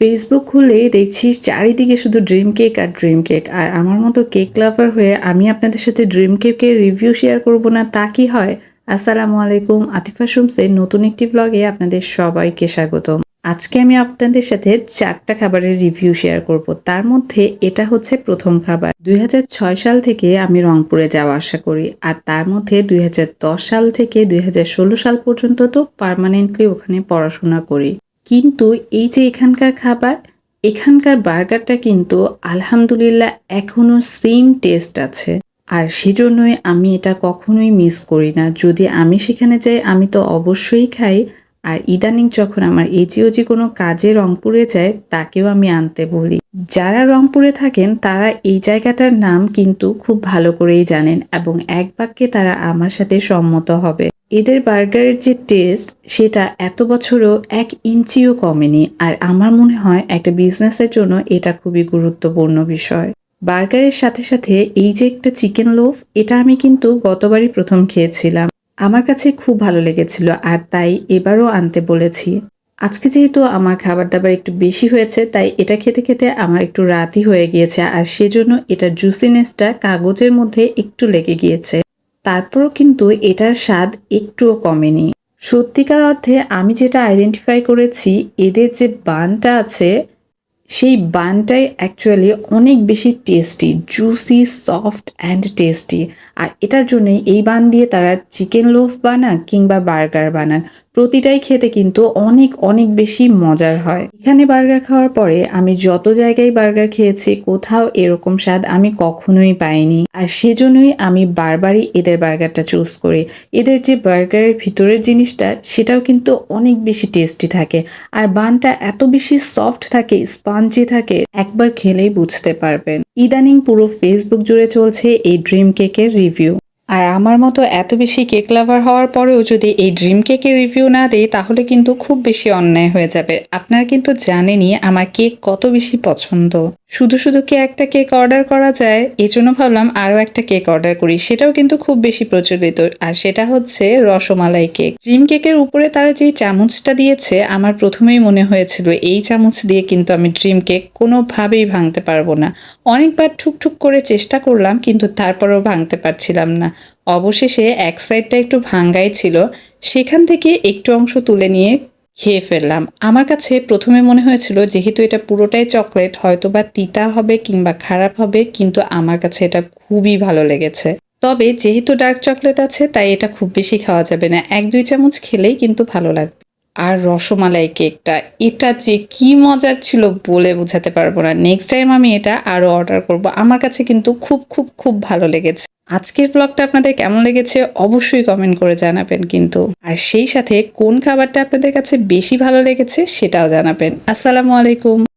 Facebook খুললেই দেখছি চারিদিকে শুধু ড্রিম কেক আর ড্রিম কেক আর আমার মতো কেক লাভার হয়ে আমি আপনাদের সাথে ড্রিম কেকের রিভিউ শেয়ার করব না, তা কি হয়? আসসালামু আলাইকুম, আতিফা শুমসের নতুন একটি ব্লগে আপনাদের সবাইকে স্বাগতম। আজকে আমি আপনাদের সাথে চারটা খাবারের রিভিউ শেয়ার করব। তার মধ্যে এটা হচ্ছে প্রথম খাবার। দুই হাজার ছয় সাল থেকে আমি রংপুরে যাওয়া আসা করি, আর তার মধ্যে দুই হাজার দশ সাল থেকে দুই হাজার ষোলো সাল পর্যন্ত তো পার্মানেন্টলি ওখানে পড়াশোনা করি। কিন্তু এই যে এখানকার খাবার, এখানকার বার্গারটা কিন্তু আলহামদুলিল্লাহ এখনও সেম টেস্ট আছে। আর সেজন্যই আমি এটা কখনোই মিস করি না। যদি আমি সেখানে যাই, আমি তো অবশ্যই খাই। আর ইদানিং যখন আমার এজিওজি কোনো কাজে রংপুরে যায়, তাকেও আমি আনতে বলি। যারা রংপুরে থাকেন, তারা এই জায়গাটার নাম কিন্তু খুব ভালো করেই জানেন এবং এক বাক্যে তারা আমার সাথে সম্মত হবে। এদের বার্গারের যে টেস্ট সেটা এত বছরও এক ইঞ্চিও কমেনি। আর আমার মনে হয় একটা বিজনেসের জন্য এটা খুবই গুরুত্বপূর্ণ বিষয়। বার্গারের সাথে সাথে এই যে একটা চিকেন লোফ এটা আমি কিন্তু গতবারই প্রথম খেয়েছিলাম। আমার কাছে খুব ভালো লেগেছিল আর তাই এবারও আনতে বলেছি। আজকে যেহেতু আমার খাবার দাবার একটু বেশি হয়েছে, তাই এটা খেতে খেতে আমার একটু রাতই হয়ে গিয়েছে আর সেজন্য এটা জুসিনেসটা কাগজের মধ্যে একটু লেগে গিয়েছে। তারপরও কিন্তু এটার স্বাদ একটুও কমেনি। সত্যিকার অর্থে আমি যেটা আইডেন্টিফাই করেছি, এদের যে বানটা আছে, সেই বানটাই অ্যাকচুয়ালি অনেক বেশি tasty juicy soft and tasty আর এটার জন্যই এই বান দিয়ে তারা চিকেন লোফ বানাক কিংবা বার্গার বানাক প্রতিটাই খেতে কিন্তু অনেক অনেক বেশি মজার হয়। এখানে বার্গার খাওয়ার পরে আমি যত জায়গায় বার্গার খেয়েছি, কোথাও এরকম স্বাদ আমি কখনোই পাইনি। আর সেজন্যই আমি বারবারই এদের বার্গারটা চুজ করি। এদের যে বার্গারের ভিতরের জিনিসটা, সেটাও কিন্তু অনেক বেশি টেস্টি থাকে। আর বানটা এত বেশি সফট থাকে স্পঞ্জি থাকে, একবার খেলেই বুঝতে পারবেন। ইদানিং পুরো ফেসবুক জুড়ে চলছে এই ড্রিম কেকের রিভিউ আর আমার মতো এত বেশি কেক লাভার হওয়ার পরেও যদি এই ড্রিম কেকের রিভিউ না দেই, তাহলে কিন্তু খুব বেশি অন্যায় হয়ে যাবে। আপনারা কিন্তু জানেনই আমার কেক কত বেশি পছন্দ। শুধু শুধু কি একটা কেক অর্ডার করা যায় এই জন্য ভাবলাম আরও একটা কেক অর্ডার করি। সেটাও কিন্তু খুব বেশি প্রচলিত। আর সেটা হচ্ছে রসমালাই কেক। ড্রিম কেকের উপরে তারা যেই চামচটা দিয়েছে, আমার প্রথমেই মনে হয়েছিল, এই চামচ দিয়ে কিন্তু আমি ড্রিম কেক কোনোভাবেই ভাঙতে পারব না। অনেকবার ঠুকঠুক করে চেষ্টা করলাম, কিন্তু তারপরেও ভাঙতে পারছিলাম না। অবশেষে এক সাইডটা একটু ভাঙ্গাই ছিল, সেখান থেকে একটু অংশ তুলে নিয়ে খেয়ে ফেললাম। আমার কাছে প্রথমে মনে হয়েছিল, যেহেতু এটা পুরোটাই চকলেট হয়তো বা তিতা হবে কিংবা খারাপ হবে, কিন্তু আমার কাছে এটা খুবই ভালো লেগেছে। তবে যেহেতু ডার্ক চকলেট আছে, তাই এটা খুব বেশি খাওয়া যাবে না। এক দুই চামচ খেলেই কিন্তু ভালো লাগবে। আর রসমালাই কেকটা। এটা যে কি মজার ছিল বলে বোঝাতে পারব না। নেক্সট টাইম আমি এটা আরও অর্ডার করব। আমার কাছে কিন্তু খুব খুব খুব ভালো লেগেছে। আজকের ব্লগটা আপনাদের কেমন লেগেছে অবশ্যই কমেন্ট করে জানাবেন কিন্তু। আর সেই সাথে কোন খাবারটা আপনাদের কাছে বেশি ভালো লেগেছে সেটাও জানাবেন। আসসালামু আলাইকুম।